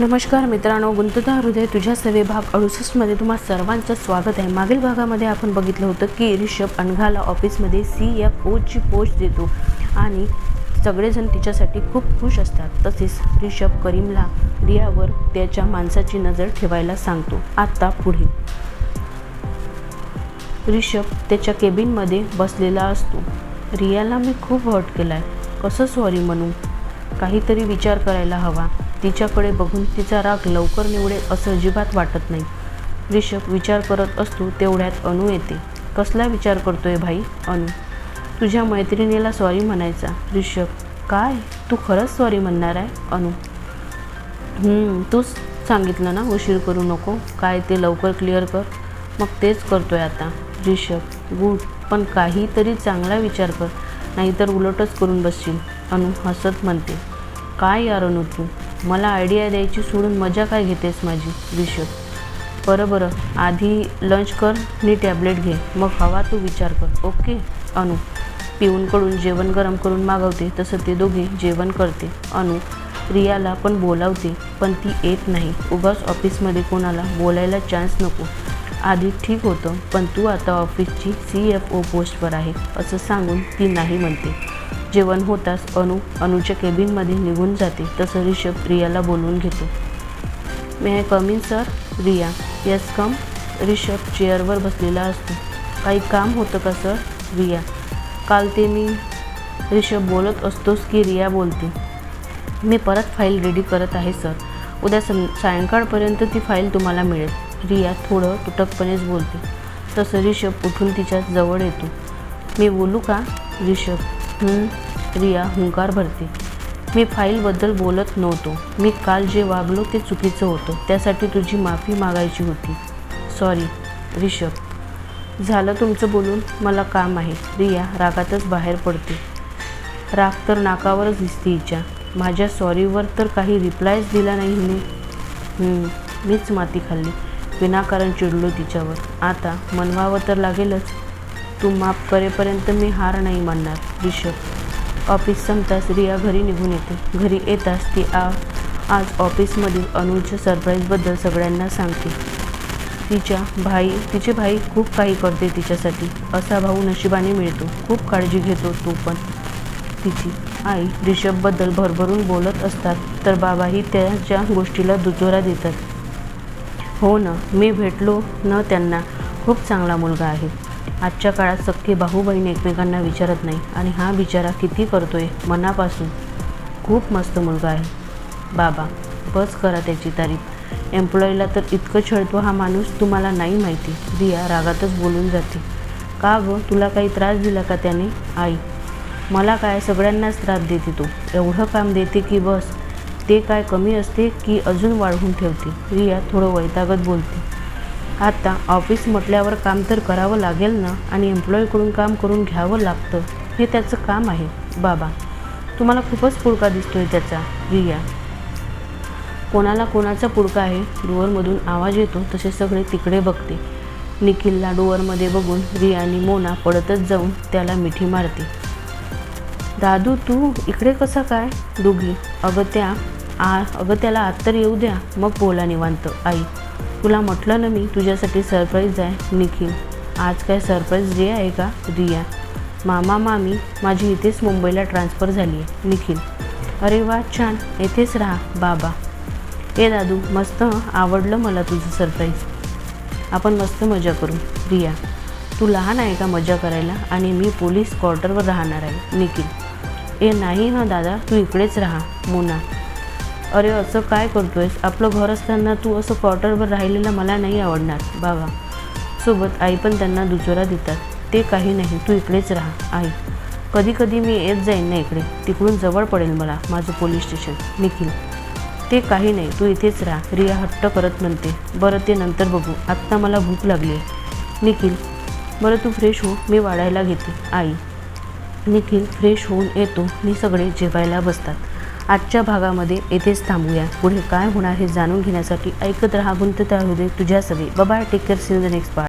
नमस्कार मित्रांनो गुंतता हृदय तुझ्या सवे भाग अडुसष्टमध्ये तुम्हा सर्वांचं स्वागत आहे. मागील भागामध्ये आपण बघितलं होतं की रिषभ अनघाला ऑफिसमध्ये सी एफ ओची पोस्ट देतो आणि सगळेजण तिच्यासाठी खूप खुश असतात. तसेच रिषभ करीमला रियावर त्याच्या माणसाची नजर ठेवायला सांगतो. आत्ता पुढे. रिषभ त्याच्या केबिनमध्ये बसलेला असतो. रियाला मी खूप हर्ट केला आहे कसं सॉरी म्हणू? काहीतरी विचार करायला हवा. तिच्याकडे बघून तिचा राग लवकर निवडेल असं अजिबात वाटत नाही. ऋषभ विचार करत असतो तेवढ्यात अनु येते. कसला विचार करतोय भाई अनु? तुझ्या मैत्रिणीला सॉरी म्हणायचा. ऋषभ काय? तू खरंच सॉरी म्हणणार आहे अनु? तूच सांगितलं ना उशीर करू नको. काय ते लवकर क्लिअर कर. मग तेच करतोय आता. ऋषभ गुड. पण काहीतरी चांगला विचार कर. नाहीतर उलटच करून बसशील. अनु हसत म्हणते काय यार अनु तू? मला आयडिया द्यायची सोडून मजा काय घेतेस माझी विश्व बरं बरं आधी लंच कर मी टॅबलेट घे मग हवा तू विचार कर ओके अनु पिऊनकडून जेवण गरम करून मागवते तसं ते दोघे जेवण करते. अनु रियाला पण बोलावते पण ती येत नाही. उगाच ऑफिसमध्ये कोणाला बोलायला चान्स नको. आधी ठीक होतं पण तू आता ऑफिसची सी एफ ओ पोस्टवर आहे असं सांगून ती नाही म्हणते. जेवण होताच अनु अनुच्या केबिनमध्ये निघून जाते. तसं रिषभ रियाला बोलवून घेतो. May I come in sir Riya. Yes come Rishabh चेअरवर बसलेला असतो. काही काम होतं का सर रिया. काल ते मी रिषभ बोलत असतोच की रिया बोलते. मी परत फाईल रेडी करत आहे सर उद्या सं सायंकाळपर्यंत ती फाईल तुम्हाला मिळेल. रिया थोडं तुटकपणेच बोलते. तसं रिषभ उठून तिच्या जवळ येतो. मी बोलू का ऋषभ? रिया हुंकार भरते. मी फाईलबद्दल बोलत नव्हतो. मी काल जे वागलो ते चुकीचं होतं. त्यासाठी तुझी माफी मागायची होती. सॉरी रिषभ. झालं तुमचं बोलून? मला काम आहे. रिया रागातच बाहेर पडते. राग तर नाकावरच दिसते हिच्या. माझ्या सॉरीवर तर काही रिप्लायच दिला नाही हिने. मीच माती खाल्ली. विनाकारण चिडलो तिच्यावर. आता मनवावं तर लागेलच. तू माफ करेपर्यंत मी हार नाही मानणार रिषभ. ऑफिस संपताच रिया घरी निघून येते. घरी येताच ती आ आज ऑफिसमधील अनुजच्या सरप्राईजबद्दल सगळ्यांना सांगते. तिच्या भाई तिचे भाई खूप काही करते तिच्यासाठी. असा भाऊ नशिबाने मिळतो. खूप काळजी घेतो तो पण. तिची आई रिषभबद्दल भरभरून बोलत असतात तर बाबाही त्याच्या गोष्टीला दुजोरा देतात. हो ना मी भेटलो न त्यांना. खूप चांगला मुलगा आहे. आजच्या काळात सख्खे भाऊ बहीण एकमेकांना विचारत नाही आणि हा बिचारा किती करतोय मनापासून. खूप मस्त मुलगा आहे. बाबा बस करा त्याची तारीफ. एम्प्लॉईला तर इतकं छळतो हा माणूस तुम्हाला नाही माहिती. रिया रागातच बोलून जाते. का गं तुला काही त्रास दिला का त्याने? आई मला काय सगळ्यांनाच त्रास देते तो. एवढं काम देते की बस. ते काय कमी असते की अजून वाढवून ठेवते. रिया थोडं वैतागत बोलते. आता ऑफिस म्हटल्यावर काम तर करावं लागेल ना आणि एम्प्लॉईकडून काम करून घ्यावं लागतं. हे त्याचं काम आहे. बाबा तुम्हाला खूपच पुडका दिसतोय त्याचा. रिया. कोणाला कोणाचा पुडका आहे? डोअरमधून आवाज येतो तसे सगळे तिकडे बघते. निखिलला डोअरमध्ये बघून रिया आणि मोना पडतच जाऊन त्याला मिठी मारते. दादू तू इकडे कसा काय? दोघी. अगं त्या आ अगं त्याला आत तर येऊ द्या. मग बोला निवांत. आई. तुला म्हटलं ना मी तुझ्यासाठी सरप्राईज आहे निखिल. आज काय सरप्राईज जे आहे का? रिया. मामा मामी माझी इथेच मुंबईला ट्रान्सफर झाली आहे निखिल. अरे वा छान. येथेच राहा बाबा. ए दादू मस्त आवडलं मला तुझं सरप्राईज आपण मस्त मजा करू रिया. तू लहान आहे का मजा करायला? आणि मी पोलीस क्वार्टरवर राहणार आहे निखिल. ए नाही हां दादा तू इकडेच राहा मोना. अरे असं काय करतो आहेस आपलं घर असताना तू असं क्वार्टरवर राहिलेलं मला नाही आवडणार. बाबा सोबत आई पण त्यांना दुजोरा देतात. ते काही नाही तू इकडेच राहा. आई कधी कधी मी येत जाईन ना इकडे. तिकडून जवळ पडेल मला माझं पोलीस स्टेशन. निखिल ते काही नाही तू इथेच राहा. रिया हट्ट करत म्हणते. बरं ते नंतर बघू. आत्ता मला भूक लागली आहे. निखिल बरं तू फ्रेश हो. मी वाढायला घेते. आई निखिल फ्रेश होऊन येतो. मी सगळे जेवायला बसतात. आजच्या भागामध्ये येथेच थांबूया पुढे काय होणार हे जाणून घेण्यासाठी ऐकत राहा गुंतता हृदय. तुझ्या सगळे. बाबा take care the next part